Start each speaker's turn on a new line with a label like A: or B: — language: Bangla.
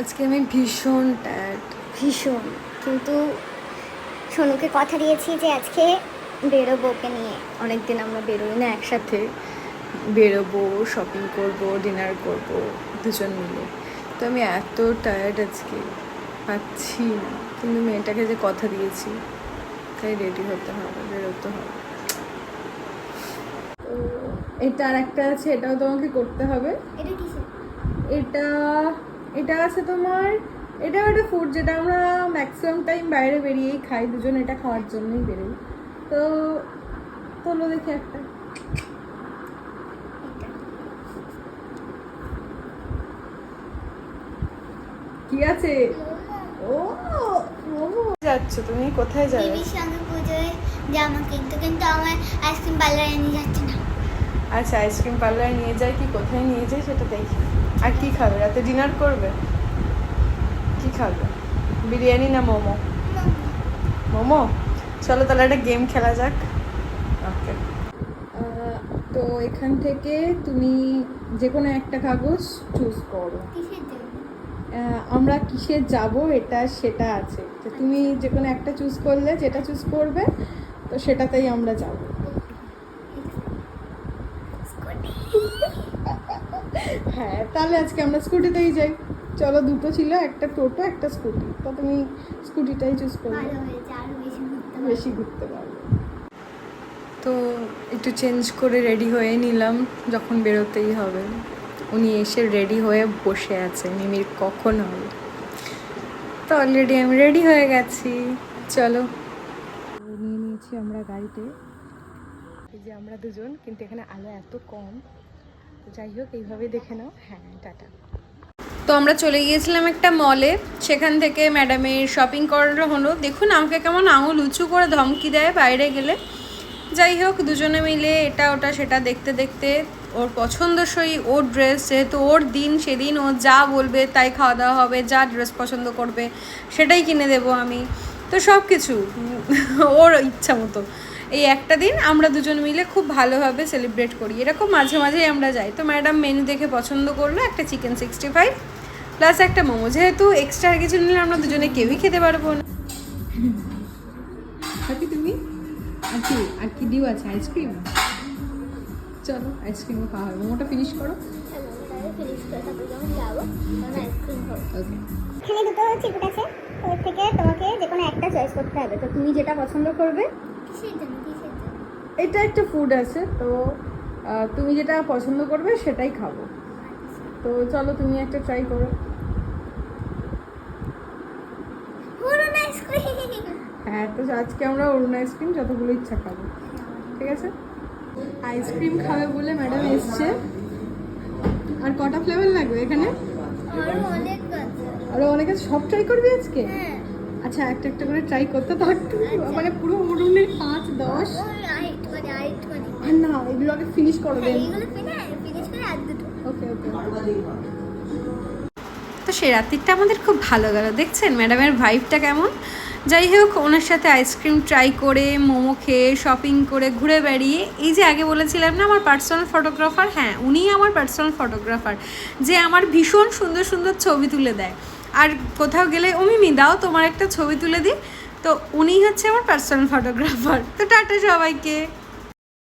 A: আজকে আমি ভীষণ টায়ার্ড
B: ভীষণ। কিন্তু সোনুকে কথা দিয়েছি যে আজকে বেরোবো ওকে নিয়ে।
A: অনেকদিন আমরা বেরোই না একসাথে বেরোবো শপিং করব ডিনার করব দুজন মিলে। তো আমি এত টায়ার্ড আজকে পাচ্ছি না। কিন্তু মেয়েটাকে যে কথা দিয়েছি তাই রেডি হতে হবে বেরোতে হবে। এটা আর একটা আছে এটাও তোমাকে করতে হবে।
B: এটা
A: এটা এটা আছে তোমার এটা একটা ফুড যেটা আমরা ম্যাক্সিমাম টাইম বাইরে বেরিয়েই খাই দুজন এটা খাওয়ার জন্যই বেরোই। তো তোলো দেখি একটা। কি আছে? ও যাচ্ছ তুমি কোথায় যাবে?
B: দিদির সঙ্গে পুজোয় জামা কিনতে কিন্তু আমার আইসক্রিম পার্লারে নিয়ে যাচ্ছে না।
A: আচ্ছা আইসক্রিম পার্লারে নিয়ে যাই কি কোথায় নিয়ে যাই সেটা দেখি। আর কি খাবে? রাতে ডিনার করবে? কি খাবে? বিরিয়ানি না মোমো? মোমো? চলো তাহলে একটা গেম খেলা যাক। ওকে তো এখান থেকে তুমি যে কোনো একটা কাগজ চুজ করো। আমরা কিসে যাব এটা সেটা আছে। তো তুমি যে কোনো একটা চুজ করলে যেটা চুজ করবে তো সেটাতেই আমরা যাব। হ্যাঁ তাহলে আজকে আমরা স্কুটিতেই যাই। চলো দুটো ছিল একটা টোটো একটা স্কুটি। তো তুমি স্কুটিটাই চুজ করবে।
B: পারব।
A: বেশি ঘুরতে পারবে। তো একটু চেঞ্জ করে রেডি হয়ে নিলাম যখন বেরোতেই হবে। উনি এসে রেডি হয়ে বসে আছে। মিমির কখন হবে? তো অলরেডি আমি রেডি হয়ে গেছি। চলো। নিয়ে নিয়েছি আমরা গাড়িতে। এই যে আমরা দুজন কিন্তু এখানে আলো এত কম। তো যাই হোক, এইভাবেই দেখে নাও। হ্যাঁ টাটা। তো আমরা চলে গিয়েছিলাম একটা মলে সেখান থেকে ম্যাডামের শপিং করানো হলো। দেখুন, আমাকে কেমন আঙুল উঁচু করে ধমকি দেয় বাইরে গেলে। যাই হোক, দুজনে মিলে এটা, ওটা, সেটা দেখতে দেখতে ওর পছন্দসই ওর ড্রেস যেহেতু ওর দিন, সেদিন ও যা বলবে, তাই খাওয়া দাওয়া হবে, যা ড্রেস পছন্দ করবে, সেটাই কিনে দেবো আমি। তো সব কিছু ওর ইচ্ছা মতো। এই একটা দিন আমরা দুজন মিলে খুব ভালোভাবে সেলিব্রেট করি। এরকম মাঝে মাঝেই আমরা যাই। তো ম্যাডাম মেনু দেখে পছন্দ করল একটা চিকেন সিক্সটি ফাইভ প্লাস একটা মোমো। যেহেতু এক্সট্রা আর কিছু নিলে আমরা দুজনে কেউই খেতে পারব না। তুমি? আর কি আর কি ডিউ আছে? আইসক্রিম? চলো আইসক্রিমও খাওয়া হবে। মোমোটা ফিনিশ করো। ওকে
B: এখানে দুটো চিকুট আছে। ওর থেকে তোমাকে যে কোনো একটা চয়েস করতে হবে। তো তুমি যেটা পছন্দ করবে? জন্য
A: এটা একটা ফুড আছে তো তুমি যেটা পছন্দ করবে সেটাই খাব। তো চলো তুমি একটা ট্রাই করো। হ্যাঁ তো আজকে আমরা অরুণ আইসক্রিম যতগুলো ইচ্ছা খাব ঠিক আছে? আইসক্রিম খাবে বলে ম্যাডাম এসছে। আর কটা ফ্লেভার লাগবে এখানে?
B: আরও অনেক আছে।
A: সব ট্রাই করবি আজকে?
B: হ্যাঁ।
A: আচ্ছা একটা একটা করে ট্রাই করতে পারতো মানে পুরো অরুণের পাঁচ দশ। আর না এগুলো আগে ফিনিশ করে দেন
B: দুটো।
A: ওকে ওকে তো সে রাত্রিটা আমাদের খুব ভালো গেল। দেখছেন ম্যাডামের ভাইবটা কেমন? যাই হোক ওনার সাথে আইসক্রিম ট্রাই করে মোমো খেয়ে শপিং করে ঘুরে বেড়িয়ে এই যে আগে বলেছিলাম না আমার পার্সোনাল ফটোগ্রাফার হ্যাঁ উনিই আমার পার্সোনাল ফটোগ্রাফার যে আমার ভীষণ সুন্দর সুন্দর ছবি তুলে দেয়। আর কোথাও গেলে অমিমি দাও তোমার একটা ছবি তুলে দিই। তো উনিই হচ্ছে আমার পার্সোনাল ফটোগ্রাফার তো টাটা সবাইকে।